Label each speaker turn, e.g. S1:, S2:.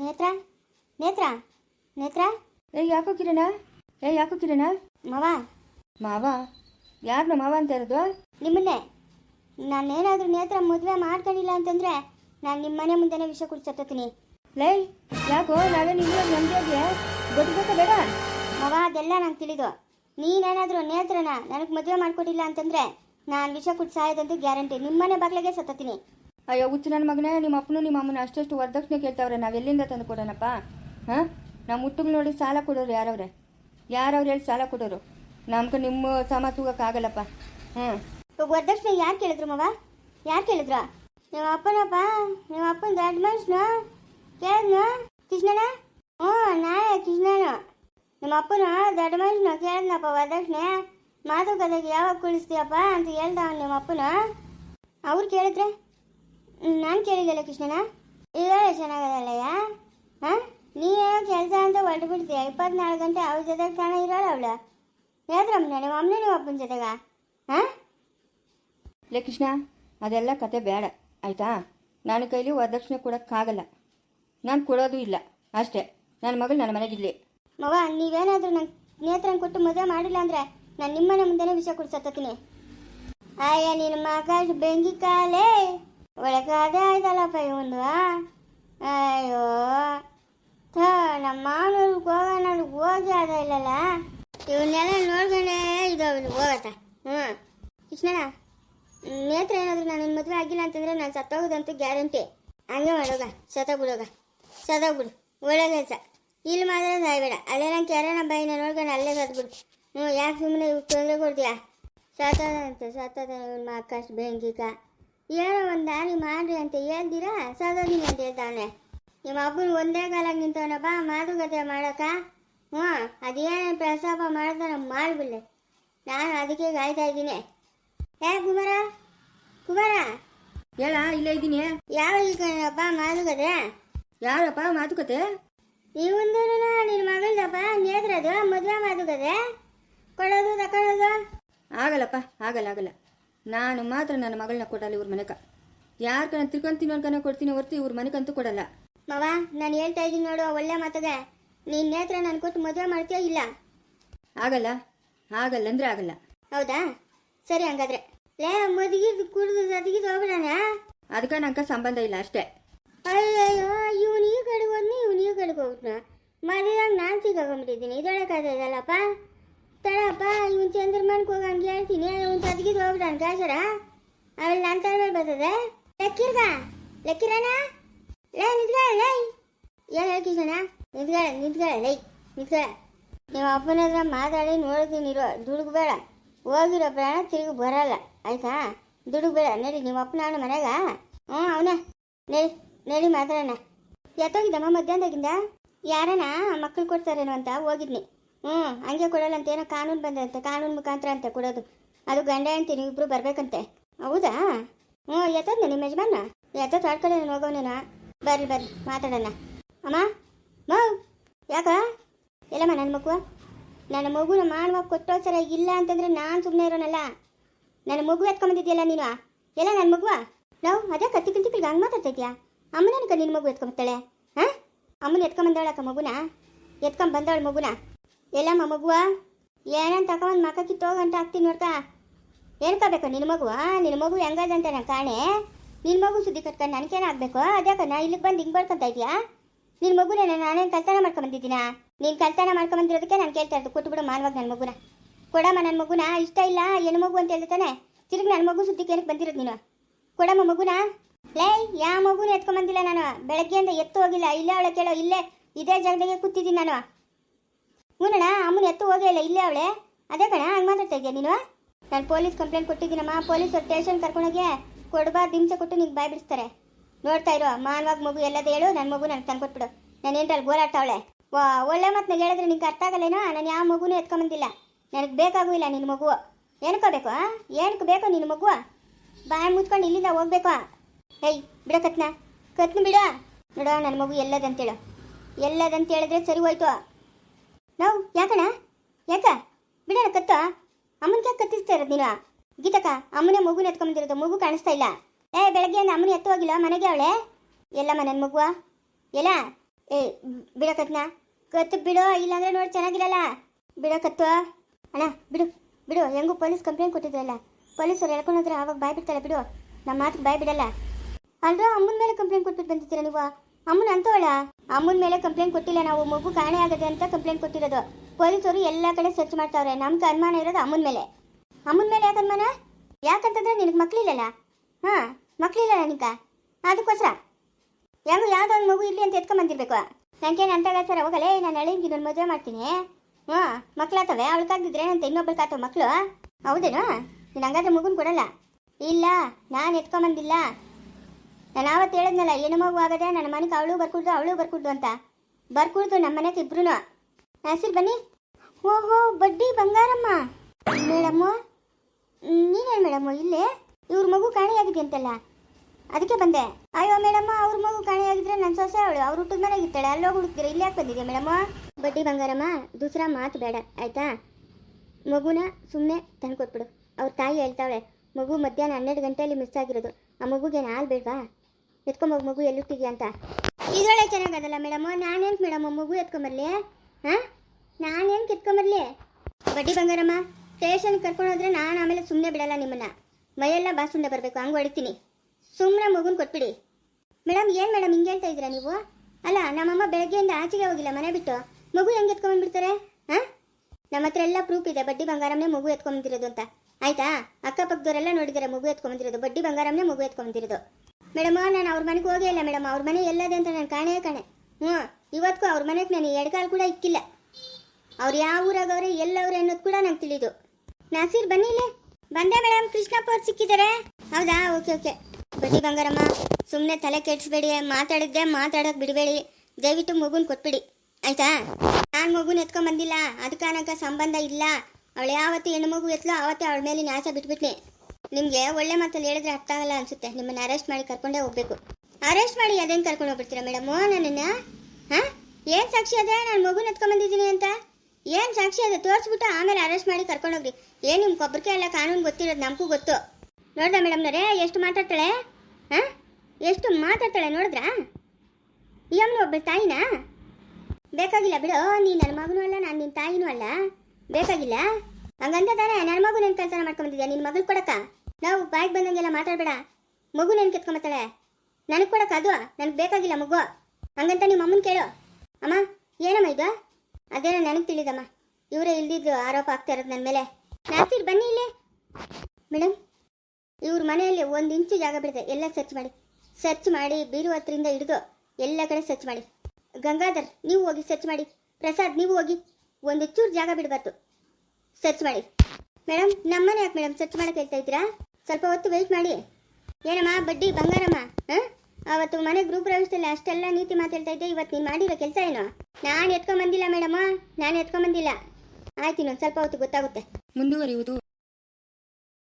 S1: ನೇತ್ರ? ನೇತ್ರ? ನೇತ್ರ?
S2: ಏ ಯಾಕೋ ಕಿರಣ? ಏ ಯಾಕೋ ಕಿರಣ?
S1: ಮವ.
S2: ಮಾವ? ಯಾರನ್ನ ಮಾವ ಅಂತ ಇರೋದು
S1: ನಿಮ್ಮನ್ನೇ. ನಾನೇನಾದರೂ ನೇತ್ರ ಮದುವೆ ಮಾಡ್ಕೊಂಡಿಲ್ಲ ಅಂತಂದ್ರೆ ನಾನು ನಿಮ್ಮ ಮನೆ ಮುಂದೆನೇ ವಿಷ ಕುಡಿಸತ್ತೀನಿ
S2: ಲೇ ಯಾಕೋ ನಾವೇ ನಿಮಗೆ ನಮ್ಗೆ ಗೊತ್ತಿಗೆ ಬೇಡ.
S1: ಮವ ಅದೆಲ್ಲ ನಂಗೆ ತಿಳಿದು. ನೀನೇನಾದರೂ ನೇತ್ರನ ನನಗೆ ಮದುವೆ ಮಾಡಿಕೊಟ್ಟಿಲ್ಲ ಅಂತಂದ್ರೆ ನಾನು ವಿಷ ಸಾಯೋದಂತೂ ಗ್ಯಾರಂಟಿ. ನಿಮ್ಮನೆ ಬಾಗ್ಲಿಗೆ ಸತ್ತತೀನಿ.
S2: ಅಯ್ಯೋ, ಹುಚ್ಚು ನನ್ನ ಮಗನೇ, ನಿಮ್ಮ ಅಪ್ಪನು ನಿಮ್ಮ ಅಮ್ಮನ ಅಷ್ಟಷ್ಟು ವರದಕ್ಷಿಣೆ ಕೇಳ್ತಾವ್ರೆ, ನಾವು ಎಲ್ಲಿಂದ ತಂದು ಕೊಡೋಣಪ್ಪ? ಹಾಂ? ನಮ್ಮ ಮುಟ್ಟುಗ್ ನೋಡಿ ಸಾಲ ಕೊಡೋರು ಯಾರವ್ರೆ? ಯಾರವ್ರು ಹೇಳಿ ಸಾಲ ಕೊಡೋರು? ನಮ್ಗೆ ನಿಮ್ಮ ಸಮ ತೂಗಕ್ಕಾಗಲ್ಲಪ್ಪ. ಹ್ಞೂ.
S1: ವರದಕ್ಷಿಣೆ ಯಾರು ಕೇಳಿದ್ರು ಮವ? ಯಾರು ಕೇಳಿದ್ರ? ನಿಮ್ಮ ಅಪ್ಪನಪ್ಪ? ನಿಮ್ಮ ಅಪ್ಪನ ದೊಡ್ಡ ಮನುಷ್ಯನ ಕೇಳಿದ್ನ? ಕೃಷ್ಣನ? ಹ್ಞೂ, ನಾಳೆ ಕೃಷ್ಣನ. ನಿಮ್ಮ ಅಪ್ಪನ ದೊಡ್ಡ ಮನುಷ್ಯನ ಕೇಳಿದ್ನಪ್ಪ ವರದಕ್ಷಿಣೆ. ಮಾತುಕತೆಗೆ ಯಾವಾಗ ಕುಳಿಸ್ತೀಯಪ್ಪ ಅಂತ ಹೇಳ್ದ ನಿಮ್ಮ ಅಪ್ಪನ. ಅವ್ರು ಕೇಳಿದ್ರೆ? ನಾನು ಕೇಳಿದ್ದಲ್ಲ ಕೃಷ್ಣನ ಇದ್ದಾಳೆ ಚೆನ್ನಾಗದಲ್ಲಯ್ಯ? ಹಾಂ? ನೀನೇನೋ ಕೆಲಸ ಅಂತ ಹೊರಟು ಬಿಡ್ತೀಯ ಇಪ್ಪತ್ನಾಲ್ಕು ಗಂಟೆ ಅವ್ರ ಜೊತೆಗೆ ತಾನೇ ಇರೋಳು ಅವಳು. ಹೇಳ್ದ್ರಮ್ಮನ ನಿಮ್ಮ ಅಮ್ಮನ ನೀವು ಅಪ್ಪನ ಜೊತೆಗ? ಹಾಂ?
S2: ಲೇ ಕೃಷ್ಣ ಅದೆಲ್ಲ ಕತೆ ಬೇಡ ಆಯಿತಾ? ನಾನು ಕೈಲಿ ವರದಕ್ಷಿಣೆ ಕೊಡೋಕ್ಕಾಗಲ್ಲ ನಾನು ಕೊಡೋದು ಇಲ್ಲ ಅಷ್ಟೇ. ನನ್ನ ಮಗಳು ನನ್ನ ಮನೆಗಿರಲಿ
S1: ಮಗ ನೀವೇನಾದರೂ ನನ್ನ ನೇತ್ರನ ಕೊಟ್ಟು ಮದುವೆ ಮಾಡಿಲ್ಲ ಅಂದರೆ ನಾನು ನಿಮ್ಮನೆ ಮುಂದೆನೇ ವಿಷಯ ಕೊಡ್ಸತ್ತೀನಿ ಅಯ್ಯ ನಿನ್ನ ಮಗ ಬೆಂಕಿ ಕಾಲೇ ಒಳಗಾದೆ ಆಯ್ತಲ್ಲಪ್ಪ ಇವಂದು ಅಯ್ಯೋ, ಥ, ನಮ್ಮ ಮಾವನವ್ರಿಗೆ ಹೋಗೋಣ ಹೋಗಿ ಅದ ಇಲ್ಲಲ್ಲ? ಇವನ್ನೆಲ್ಲ ನೋಡ್ಕೊಂಡೇ ಇದಾವೆ ಹೋಗತ್ತ. ಹ್ಞೂ. ಕೃಷ್ಣಣ್ಣ ನೇತ್ರ ಏನಾದರೂ ನಾನು ಮದುವೆ ಆಗಿಲ್ಲ ಅಂತಂದ್ರೆ ನಾನು ಸತ್ತೋಗೋದಂತೂ ಗ್ಯಾರಂಟಿ. ಹಂಗೆ ಮಾಡೋಗ ಸತ್ತೋಗ್ಬಿಡೋಗ ಸತ್ತೋಗ್ಬಿಡು ಒಳ್ಳೆ ಕೆಲಸ ಇಲ್ಲಿ ಮಾತ್ರ ಸಾಯ್ಬೇಡ. ಅಲ್ಲೇ ನಂಗೆ ನಮ್ಮ ಬಾಯಿನ ನೋಡ್ಕೊಂಡು ಅಲ್ಲೇ ಸತ್ಬಿಡು. ಹ್ಞೂ, ಯಾಕೆ ಸುಮ್ಮನೆ ತೊಂದರೆ ಕೊಡ್ತೀಯಾ? ಸತ್ತದಂತೆ ಸತ್ತದ ಇವನ್ ಮಕ್ಕಷ್ಟು ಬೆಂಕಿಕ. ಏನೋ ಒಂದು ದಾರಿ ಮಾಡ್ರಿ ಅಂತ ಹೇಳ್ದಿರಾ ಸತ್ತೋದಿನಿ ಅಂತ ಹೇಳ್ತಾನೆ ನಿಮ್ಮ ಅಪ್ಪನ ಒಂದೇ ಕಾಲಾಗ ನಿಂತವನಪ್ಪ ಮಾತುಕತೆ ಮಾಡಕ್ಕ ಹ್ಞೂ ಅದೇನೇನು ಪ್ರಸ್ತಾಪ ಮಾಡ್ತಾನೆ ಮಾಡಿಬಿಡ್ಲಿ ನಾನು ಅದಕ್ಕೆ ಕಾಯ್ತಾ ಇದ್ದೀನಿ. ಏ ಕುಮಾರ? ಕುಮಾರ?
S2: ಹೇಳ ಇಲ್ಲೇ ಇದ್ದೀನಿ.
S1: ಯಾವ ಕಣಪ್ಪ ಮಾತುಕತೆ?
S2: ಯಾರಪ್ಪ ಮಾತುಕತೆ?
S1: ನೀವೊಂದು ನಿನ್ನ ಮಗಳದಪ್ಪ ನೇತ್ರದು ಮದುವೆ ಮಾತುಕತೆ? ಕೊಡೋದು ತಕೊಳ್ಳೋದು?
S2: ಆಗಲ್ಲಪ್ಪ ಆಗಲ್ಲ ಆಗಲ್ಲ. ನಾನು ಮಾತ್ರ ನನ್ನ ಮಗಳನ್ನ ಕೊಡಲ್ಲ ಇವ್ರ ಮನೆಕ ಯಾರ ಕಣ ತಿರ್ಕೊಂತೀನಿ ಅನ್ಕನ ಕೊಡ್ತೀನಿ ಹೊರ್ತು ಇವ್ರ ಮನೆಗಂತೂ ಕೊಡಲ್ಲ.
S1: ಮವ ನಾನು ಹೇಳ್ತಾ ಇದ್ದೀನಿ ನೋಡು ಒಳ್ಳೆ ಮಾತಗೆ. ನೀನ್ ನೇತ್ರ ನಾನು ಕೊಟ್ಟು ಮದುವೆ ಮಾಡ್ತೀಯ ಇಲ್ಲ?
S2: ಆಗಲ್ಲ ಆಗಲ್ಲ ಅಂದ್ರೆ ಆಗಲ್ಲ.
S1: ಹೌದಾ? ಸರಿ ಹಂಗಾದ್ರೆ. ಲೇ ಮದುಗಿದ್ ಕುಡಿದು ಅದಕ್ಕೆ ಹೋಗ್ಬಿಡಣ.
S2: ಅದಕ್ಕೆ ನಂಗೆ ಸಂಬಂಧ ಇಲ್ಲ ಅಷ್ಟೇ.
S1: ಅಯ್ಯಯ್ಯೋ ಇವನು ಈ ಕಡೆಗೆ ಹೋದ್ನಿ ಇವನು ಈ ಕಡೆಗೆ ಹೋಗ್ಬಿಟ್ನ? ಮದುವೆ ನಾನು ಸಿಕ್ಕಾಕೊಂಡ್ಬಿಟ್ಟಿದ್ದೀನಿ. ಇದೊಳಕಾಗಲ್ಲಪ್ಪ ತಡಪ್ಪ ಮುಂಚೆ ಚಂದ್ರಮನ್ಗೆ ಹೋಗಿ, ಹಂಗೆ ಹೇಳ್ತೀನಿ. ಇವನ್ ಸದಿಗಿದ್ ಹೋಗ್ಬಿಡಣ ಕಾಸರ ಅವಳು ನನ್ನ ತಲೆ ಬರ್ತದೆ. ಲಕ್ಕಿರ್ಗ ಲಕ್ಕಿರಣ ಲೈ ನಿಂತ್ಕೊಳ್ಳ ಲೈ ಏನು ಹೇಳ್ಕಿಸಣ ನಿಂತ್ಕೊಳ್ಳ ನಿಂತ್ಕೊಳ್ಳ ಲೈ ನಿಂತ್ಕೊಳ್ಳ ನಿಮ್ಮ ಅಪ್ಪನ ಹತ್ರ ಮಾತಾಡಿ ನೋಡ್ತೀನಿ ಇರೋ ದುಡುಗಬೇಡ ಹೋಗಿರೋ ಪ್ರಾಣ ತಿರುಗಿ ಬರಲ್ಲ. ಆಯ್ತಾ? ದುಡುಗಬೇಡ ನಡಿ, ನಿಮ್ಮ ಅಪ್ಪನ ಅವನ ಮನೆಗ. ಹ್ಞೂ, ಅವನೇ. ನಡಿ ನಡಿ ಮಾತಾಡೋಣ. ಎತ್ತೋಗಿದ್ದಮ್ಮ ಮಧ್ಯಾಹ್ನದಾಗಿಂದ? ಯಾರನ? ಮಕ್ಕಳು ಕೊಡ್ತಾರೇನೋ ಅಂತ ಹೋಗಿದ್ನಿ. ಹ್ಞೂ ಹಂಗೆ ಕೊಡಲ್ಲ ಅಂತ ಏನೋ ಕಾನೂನು ಬಂದಂತೆ, ಕಾನೂನು ಮುಖಾಂತರ ಅಂತೆ ಕೊಡೋದು. ಅದು ಗಂಡ ಅಂತೀನಿ ಇಬ್ಬರು ಬರಬೇಕಂತೆ. ಹೌದಾ? ಹ್ಞೂ, ಎತ್ತದ್ನ ನಿಮ್ಮ ಯಜಮಾನ? ಎತ್ತ ನಾನು. ಹೋಗೋನೇನ ಬರ್ರಿ ಬರ್ರಿ, ಮಾತಾಡೋಣ. ಅಮ್ಮ ಮೌ ಯಾಕ? ಎಲ್ಲಮ್ಮ, ನನ್ನ ಮಗು ನನ್ನ ಮಗುನ ಮಾಡುವ ಕೊಟ್ಟೋ ಸರ ಇಲ್ಲ ಅಂತಂದ್ರೆ ನಾನು ಸುಮ್ಮನೆ ಇರೋನಲ್ಲ. ನನ್ನ ಮಗು ಎತ್ಕೊಂಬಂದಿದ್ಯಲ್ಲ ನೀನು? ಎಲ್ಲ ನನ್ನ ಮಗುವ? ನಾವು, ಅದೇ ಕತ್ತಿ ಕಿಲ್ತಿಕ್ಕಿಲ್ಗೆ ಹಂಗೆ ಮಾತಾಡ್ತಿದ್ಯಾ? ಅಮ್ಮನ ನಿನ್ನ ಮಗು ಎತ್ಕೊಂಬತ್ತಾಳೆ ಹಾಂ? ಅಮ್ಮನ ಎತ್ಕೊಂಬಂದವಳಕ್ಕ ಮಗುನ? ಎತ್ಕೊಂಡ್ ಬಂದವಳ ಮಗುನ? ಎಲ್ಲಮ್ಮ ಮಗುವ? ಏನಂತ ತಗೊಂಡು ಮಕ್ಕ ಕಿತ್ತೋಗಂತ ಹಾಕ್ತೀನಿ ನೋಡ್ಕ. ಹೇಳ್ಕೋಬೇಕು ನಿನ್ನ ಮಗು ನಿನ್ನ ಮಗು ಹೆಂಗದಂತ ನಾನು ಕಾಣೆ. ನಿನ್ನ ಮಗು ಸುದ್ದಿ ಕಟ್ಕೊಂಡು ನನಗೇನು ಆಗಬೇಕು? ಅದ್ಯಾಕ ನಾ ಇಲ್ಲಿಗೆ ಬಂದು ಹಿಂಗೆ ಬರ್ಕೊಂತ ಇದೆಯಾ? ನಿನ್ನ ಮಗುನ ನಾನೇನು ಕಲ್ತನ ಮಾಡ್ಕೊಂಬಂದಿದ್ದೀನಾ ನೀನು ಕಲ್ತನ ಮಾಡ್ಕೊಂಬಂದಿರೋದಕ್ಕೆ ನಾನು ಕೇಳ್ತಾ ಇರೋದು. ಕೊಟ್ಬಿಡು ಮಾನವಾಗ ನನ್ನ ಮಗುನ. ಕೊಡಮ್ಮ ನನ್ನ ಮಗುನ. ಇಷ್ಟ ಇಲ್ಲ ಏನು ಮಗು ಅಂತ ಹೇಳ್ತಾನೆ ತಿರುಗಿ ನನ್ನ ಮಗು ಸುದ್ದಿ ಕೇಳಕ್ಕೆ ಬಂದಿರೋದು ನೀನು. ಕೊಡಮ್ಮ ಮಗುನ. ಲೇ ಯಾವ ಮಗುನ ಎತ್ಕೊಂಬಂದಿಲ್ಲ ನಾನು? ಬೆಳಗ್ಗೆಯಿಂದ ಎತ್ತು ಹೋಗಿಲ್ಲ. ಇಲ್ಲೇ ಅವಳ ಕೇಳೋ, ಇಲ್ಲೇ ಇದೇ ಜಾಗದಾಗೆ ಕೂತಿದ್ದೀನಿ ನಾನು. ಹ್ಞೂನಣ್ಣ ಅಮ್ಮನ ಎತ್ತು ಹೋಗೇ ಇಲ್ಲ, ಇಲ್ಲೇ ಅವಳೆ. ಅದೇ ಕಣ, ಹಂಗೆ ಮಾತಾಡ್ತಾ ಇದೆಯಾ ನೀನು? ನಾನು ಪೊಲೀಸ್ ಕಂಪ್ಲೇಂಟ್ ಕೊಟ್ಟಿದ್ದೀನಮ್ಮ, ಪೊಲೀಸ್ ಸ್ಟೇಷನ್ ಕರ್ಕೊಂಡೋಗಿ ಕೊಡಬಾರ್ದು ಹಿಂಸೆ ಕೊಟ್ಟು ನಿಂಗೆ ಬಾಯ್ ಬಿಡಿಸ್ತಾರೆ. ನೋಡ್ತಾ ಇರೋ, ಮಾನವಾಗ ಮಗು ಎಲ್ಲದ ಹೇಳು ನನ್ನ ಮಗು ನನಗೆ ತಂದ್ಕೊಟ್ಬಿಡು ನಾನು ಏನ್ರಲ್ಲಿ ಗೋಲಾಡ್ತಾವಳೆ ವಾ, ಒಳ್ಳೆ ಮಾತನ್ನ ಹೇಳಿದ್ರೆ ನಿಂಗೆ ಅರ್ಥ ಆಗಲ್ಲೇನೋ? ನಾನು ಯಾವ ಮಗುನೂ ಎತ್ಕೊಂಬಂದಿಲ್ಲ ನನಗೆ ಬೇಕಾಗೂ ಇಲ್ಲ ನಿನ್ನ ಮಗು. ಏನಕ್ಕೋ ಬೇಕು, ಆ? ಏನಕ್ಕೆ ಬೇಕು ನಿನ್ನ ಮಗು? ಬಾಯಿ ಮುಚ್ಕೊಂಡು ಇಲ್ಲಿಂದ ಹೋಗ್ಬೇಕು. ಏಯ್, ಬಿಡ ಕತ್ನ. ಕತ್ನ ಬಿಡ. ನೋಡೋ ನನ್ನ ಮಗು ಎಲ್ಲದಂತೇಳು. ಎಲ್ಲದಂತ ಹೇಳಿದ್ರೆ ಸರಿ ಹೋಯ್ತು. ನಾವು ಯಾಕಣ ಯಾಕ? ಬಿಡೋಣ ಕತ್ತ ಅಮ್ಮನ ಯಾಕೆ ಕತ್ತಿಸ್ತಾ ಇರೋದು ನೀನು? ಗೀತಕ್ಕ, ಅಮ್ಮನೇ ಮಗುನ ಎತ್ಕೊಂಬಂದಿರೋದು ಮಗು ಕಾಣಿಸ್ತಾ ಇಲ್ಲ. ಏ, ಬೆಳಗ್ಗೆಯಿಂದ ಅಮ್ಮನ ಎತ್ತು ಹೋಗಿಲ್ಲ ಮನೆಗೆ ಅವಳೆ? ಎಲ್ಲ ನನ್ನ ಮಗುವ? ಎಲ್ಲ? ಏ, ಬಿಡೋ ಕತ್ನ. ಕತ್ತು ಬಿಡೋ, ಇಲ್ಲಾಂದ್ರೆ ನೋಡಿ ಚೆನ್ನಾಗಿರಲ್ಲ. ಬಿಡೋ ಕತ್ತು ಅಣ್ಣ, ಬಿಡು ಬಿಡು. ಹೆಂಗು ಪೊಲೀಸ್ ಕಂಪ್ಲೇಂಟ್ ಕೊಟ್ಟಿದ್ರಲ್ಲ. ಪೊಲೀಸರು ಹೇಳ್ಕೊಂಡು ಹೋದ್ರೆ ಅವಾಗ ಬಾಯ್ ಬಿಡ್ತಾಳೆ ಬಿಡು. ನಮ್ಮ ಮಾತು ಬಾಯ್ ಬಿಡಲ್ಲ. ಅಂದ್ರೆ ಅಮ್ಮನ ಮೇಲೆ ಕಂಪ್ಲೇಂಟ್ ಕೊಟ್ಬಿಟ್ಟು ಬಂದಿದ್ದೀರಾ ನೀವು? ಅಮ್ಮನ ಅಂತವಳ? ಅಮ್ಮನ ಮೇಲೆ ಕಂಪ್ಲೇಂಟ್ ಕೊಟ್ಟಿಲ್ಲ, ನಾವು ಮಗು ಕಾಣೆ ಆಗದೆ ಅಂತ ಕಂಪ್ಲೇಂಟ್ ಕೊಟ್ಟಿರೋದು. ಪೊಲೀಸರು ಎಲ್ಲ ಕಡೆ ಸರ್ಚ್ ಮಾಡ್ತಾವ್ರೆ, ನಮ್ಗೆ ಅನುಮಾನ ಇರೋದು ಅಮ್ಮನ ಮೇಲೆ. ಅಮ್ಮನ ಮೇಲೆ ಯಾಕೆ ಅನುಮಾನ? ಯಾಕಂತಂದ್ರೆ ನಿನಗೆ ಮಕ್ಳಿಲ್ಲಲ್ಲ? ಹಾಂ, ಮಕ್ಳಿಲ್ಲಲ್ಲ ನನಗ? ಅದಕ್ಕೋಸ್ಕರ. ಯಾವ ಯಾವುದೋ ಒಂದು ಮಗು ಇಲ್ಲಿ ಅಂತ ಎತ್ಕೊಂಬಂದಿರ್ಬೇಕು ನನಗೇನು ಅಂತ ಸರ್ ಹೋಗಲೇ ನಾನು ಅಳಿಂಗಿ ಇನ್ನೊಂದು ಮದುವೆ ಮಾಡ್ತೀನಿ. ಹಾಂ ಮಕ್ಳಾತವೆ ಅವಳಿಗಾಗಿದ್ರೆ ಅಂತ ಇನ್ನೊಬ್ಬಳು ಕಾತವ ಮಕ್ಕಳು ಹೌದೇನು? ನೀನು ಹಂಗಾದ್ರೆ ಮಗುನ ಕೊಡಲ್ಲ. ಇಲ್ಲ, ನಾನು ಎತ್ಕೊಂಬಂದಿಲ್ಲ ನಾನು ಆವತ್ತು ಹೇಳಿದ್ನಲ್ಲ, ಏನು ಮಗು ಆಗದೆ ನನ್ನ ಮನೆಗೆ ಅವಳು ಬರ್ಕೊಡ್ದು ಅವಳು ಬರ್ಕೊಡ್ದು ಅಂತ. ಬರ್ಕೊಡ್ದು ನಮ್ಮ ಮನೆಗೆ ಇಬ್ರು ಹೆಸರು ಬನ್ನಿ. ಓಹೋ, ಬಡ್ಡಿ ಬಂಗಾರಮ್ಮ. ಮೇಡಮ್ಮು ನೀನೇನು ಮೇಡಮ್ಮು, ಇಲ್ಲೇ ಇವ್ರ ಮಗು ಕಾಣೆಯಾಗಿದೆ ಅಂತಲ್ಲ. ಅದಕ್ಕೆ ಬಂದೆ. ಅಯ್ಯೋ ಮೇಡಮ್ಮ, ಅವ್ರ ಮಗು ಕಾಣೆಯಾಗಿದ್ರೆ ನನ್ನ ಸೊಸೆ ಅವಳು. ಅವ್ರು ಹುಟ್ಟಿದ ಮನೆಗೆ ಇರ್ತಾಳೆ. ಅಲ್ಲೋಗಿ ಹುಡುಕ್ತೀರ, ಇಲ್ಲಿ ಯಾಕೆ ಬಂದಿದೆ ಮೇಡಮ್ಮ? ಬಡ್ಡಿ ಬಂಗಾರಮ್ಮ, ದೂಸರ ಮಾತು ಬೇಡ, ಆಯ್ತಾ? ಮಗುನ ಸುಮ್ಮನೆ ತಂದು ಕೊಟ್ಬಿಡು ಅವ್ರ ತಾಯಿ ಹೇಳ್ತಾವಳೆ, ಮಗು ಮಧ್ಯಾಹ್ನ ಹನ್ನೆರಡು ಗಂಟೆಯಲ್ಲಿ ಮಿಸ್ ಆಗಿರೋದು. ಆ ಮಗುಗೆ ಹಾಲು ಬೇಡವಾ? ಎತ್ಕೊಂಬೋಗಿ ಮಗು ಎಲ್ಲಿಟ್ಟಿದ್ಯಾ ಅಂತ. ಇದೊಳ್ಳೆ ಚೆನ್ನಾಗದಲ್ಲ ಮೇಡಮ್, ನಾನೇನು ಮೇಡಮ್ ಮಗು ಎತ್ಕೊಂಬರ್ಲಿ ಹಾಂ ನಾನೇನು ಎತ್ಕೊಂಬರ್ಲಿ ಬಡ್ಡಿ ಬಂಗಾರಮ್ಮ, ಸ್ಟೇಷನ್ ಕರ್ಕೊಂಡೋದ್ರೆ ನಾನು ಆಮೇಲೆ ಸುಮ್ಮನೆ ಬಿಡಲ್ಲ ನಿಮ್ಮನ್ನ. ಮೈಯೆಲ್ಲ ಬಾಸುಂಡೆ ಬರಬೇಕು, ಹಂಗೆ ಹೊಡಿತೀನಿ. ಸುಮ್ಮನೆ ಮಗುನ ಕೊಟ್ಬಿಡಿ. ಮೇಡಮ್, ಏನು ಮೇಡಮ್ ಹಿಂಗೆ ಹೇಳ್ತಾ ಇದ್ದೀರಾ ನೀವು? ಅಲ್ಲ, ನಮ್ಮಮ್ಮ ಬೆಳಗ್ಗೆಯಿಂದ ಆಚೆಗೆ ಹೋಗಿಲ್ಲ, ಮನೆ ಬಿಟ್ಟು. ಮಗು ಹೆಂಗೆ ಎತ್ಕೊಂಡ್ಬಿಡ್ತಾರೆ ಹಾಂ ನಮ್ಮ ಹತ್ರ ಎಲ್ಲ ಪ್ರೂಫ್ ಇದೆ, ಬಡ್ಡಿ ಬಂಗಾರಮ್ಮನೇ ಮಗು ಎತ್ಕೊಂಬಂದಿರೋದು ಅಂತ. ಆಯ್ತಾ? ಅಕ್ಕಪಕ್ಕದವರೆಲ್ಲ ನೋಡಿದ್ದಾರೆ ಮಗು ಎತ್ಕೊಂಬಂದಿರೋದು ಬಡ್ಡಿ ಬಂಗಾರಮ್ಮನೇ ಮಗು ಎತ್ಕೊಂಬಂದಿರೋದು ಮೇಡಮ್, ನಾನು ಅವ್ರ ಮನೆಗೆ ಹೋಗೇ ಇಲ್ಲ ಮೇಡಮ್. ಅವ್ರ ಮನೆ ಎಲ್ಲದೆ ಅಂತ ನಾನು ಕಾಣೇ ಕಾಣೆ. ಹ್ಞೂ ಇವತ್ತು ಅವ್ರ ಮನೆಗೆ ನಾನು ಎಡಕಾಲು ಕೂಡ ಇಕ್ಕಿಲ್ಲ. ಅವ್ರು ಯಾವ ಊರಾಗವ್ರೆ, ಎಲ್ಲವ್ರೆ ಅನ್ನೋದು ಕೂಡ ನಂಗೆ ತಿಳಿದು. ನಾಸೀರ್, ಬನ್ನಿ ಇಲ್ಲಿ. ಬಂದೆ ಮೇಡಮ್, ಕೃಷ್ಣಪ್ಪ ಅವ್ರು ಸಿಕ್ಕಿದ್ದಾರೆ. ಹೌದಾ? Okay okay. ಬಡ್ಡಿ ಬಂಗಾರಮ್ಮ. ಸುಮ್ಮನೆ ತಲೆ ಕೆಡಿಸ್ಬೇಡಿ, ಮಾತಾಡಿದ್ರೆ ಮಾತಾಡೋಕೆ ಬಿಡಬೇಡಿ. ದಯವಿಟ್ಟು ಮಗುನ ಕೊಟ್ಬಿಡಿ. ಆಯ್ತಾ? ನಾನು ಮಗುನ ಎತ್ಕೊಂಡ್ ಬಂದಿಲ್ಲ. ಅದಕ್ಕೆ ನನಗೆ ಸಂಬಂಧ ಇಲ್ಲ. ಅವಳು ಯಾವತ್ತು ಹೆಣ್ಣು ಮಗು ಎತ್ತಲೋ ಆವತ್ತೇ ಅವಳ ಮೇಲೆ ನಾಶ ಬಿಟ್ಬಿಟ್ನಿ. ನಿಮಗೆ ಒಳ್ಳೆ ಮಾತಲ್ಲಿ ಹೇಳಿದ್ರೆ ಅರ್ಥ ಆಗಲ್ಲ ಅನ್ಸುತ್ತೆ. ನಿಮ್ಮನ್ನ ಅರೆಸ್ಟ್ ಮಾಡಿ ಕರ್ಕೊಂಡೇ ಹೋಗ್ಬೇಕು. ಅರೆಸ್ಟ್ ಮಾಡಿ ಅದೇನು ಕರ್ಕೊಂಡು ಹೋಗ್ಬಿಡ್ತೀರಾ ಮೇಡಮ್ ನನ್ನನ್ನು ಹಾಂ ಏನು ಸಾಕ್ಷಿ ಅದೇ? ನಾನು ಮಗುನ ಎತ್ಕೊಂಡ್ ಬಂದಿದ್ದೀನಿ ಅಂತ. ಏನು ಸಾಕ್ಷಿ ಅದೇ? ತೋರಿಸ್ಬಿಟ್ಟು ಆಮೇಲೆ ಅರೆಸ್ಟ್ ಮಾಡಿ ಕರ್ಕೊಂಡೋಗ್ರಿ ಏನು ನಿಮ್ಮ ಕೊಬ್ಬರಿಕೆ ಎಲ್ಲ ಕಾನೂನು ಗೊತ್ತಿರೋದು ನಮಗೂ ಗೊತ್ತು. ನೋಡ್ದ ಮೇಡಮ್ನವರೇ ಎಷ್ಟು ಮಾತಾಡ್ತಾಳೆ? ಹಾಂ ಎಷ್ಟು ಮಾತಾಡ್ತಾಳೆ ನೋಡಿದ್ರಾ? ಈ ಅಮ್ಮನ ಒಬ್ಬ ತಾಯಿನಾ? ಬೇಕಾಗಿಲ್ಲ ಬಿಡು. ನೀ ನನ್ನ ಮಗನೂ ಅಲ್ಲ, ನಾನು ನಿನ್ನ ತಾಯಿನೂ ಅಲ್ಲ. ಬೇಕಾಗಿಲ್ಲ? ಹಂಗಂತ ತಾನೇ ನನ್ನ ಮಗು ನೆನ್ ಕೆಲಸ ಮಾಡ್ಕೊಂಡಿದ್ಯಾ ನಿನ್ನ ಮಗಳು ಕೊಡಕ ನಾವು ಬ್ಯಾಗ್ ಬಂದಂಗೆಲ್ಲ ಮಾತಾಡಬೇಡ. ಮಗು ನೆನ್ ಕೆತ್ಕೊಂಬತ್ತಾಳೆ. ನನಗೆ ಕೊಡಕ್ಕೆ ಅದು ನನಗೆ ಬೇಕಾಗಿಲ್ಲ ಮಗು. ಹಂಗಂತ ನಿಮ್ಮ ಅಮ್ಮನ ಕೇಳು. ಅಮ್ಮ, ಏನಮ್ಮ ಇದು? ಅದೇನೋ ನನಗೆ ತಿಳಿದಮ್ಮ. ಇವರೇ ಇಲ್ದಿದ್ದು ಆರೋಪ ಆಗ್ತಾ ಇರೋದು ನನ್ನ ಮೇಲೆ. ನಾಸ್ತಿರ್ ಬನ್ನಿ ಇಲ್ಲಿ. ಮೇಡಮ್ ಇವ್ರ ಮನೆಯಲ್ಲಿ ಒಂದು ಇಂಚು ಜಾಗ ಬಿಡಿದೆ. ಎಲ್ಲ ಸರ್ಚ್ ಮಾಡಿ. ಸರ್ಚ್ ಮಾಡಿ ಬೀರು ಹತ್ರಿಂದ ಹಿಡಿದು ಎಲ್ಲ ಕಡೆ ಸರ್ಚ್ ಮಾಡಿ. ಗಂಗಾಧರ್, ನೀವು ಹೋಗಿ ಸರ್ಚ್ ಮಾಡಿ. ಪ್ರಸಾದ್, ನೀವು ಹೋಗಿ. ಒಂದು ಚೂರು ಜಾಗ ಬಿಡಬಾರ್ದು. ಸರ್ಚ್ ಮಾಡಿ. ಮೇಡಮ್ ನಮ್ಮನೆ ಯಾಕೆ ಮೇಡಮ್ ಸರ್ಚ್ ಮಾಡಕ್ಕೆ ಹೇಳ್ತಾ ಇದ್ದೀರಾ? ಸ್ವಲ್ಪ ಹೊತ್ತು ವೆಯ್ಟ್ ಮಾಡಿ. ಏನಮ್ಮ, ಬಡ್ಡಿ, ಬಂಗಾರಮ್ಮ? ಅವತ್ತು ಮನೆ ಗ್ರೂಪ್ ಪ್ರವೇಶದಲ್ಲಿ ಅಷ್ಟೆಲ್ಲ ನೀತಿ ಮಾತಾಡ್ತಾ ಇದ್ದೆ, ಇವತ್ತು ನೀನು ಮಾಡಿರೋ ಕೆಲಸ ಏನು? ನಾನು ಎತ್ಕೊಂಬಂದಿಲ್ಲ ಮೇಡಮ್ ನಾನು ಎತ್ಕೊಂಬಂದಿಲ್ಲ ಆಯ್ತು ಇನ್ನೊಂದು ಸ್ವಲ್ಪ ಹೊತ್ತು ಗೊತ್ತಾಗುತ್ತೆ.
S2: ಮುಂದುವರಿಯುವುದು.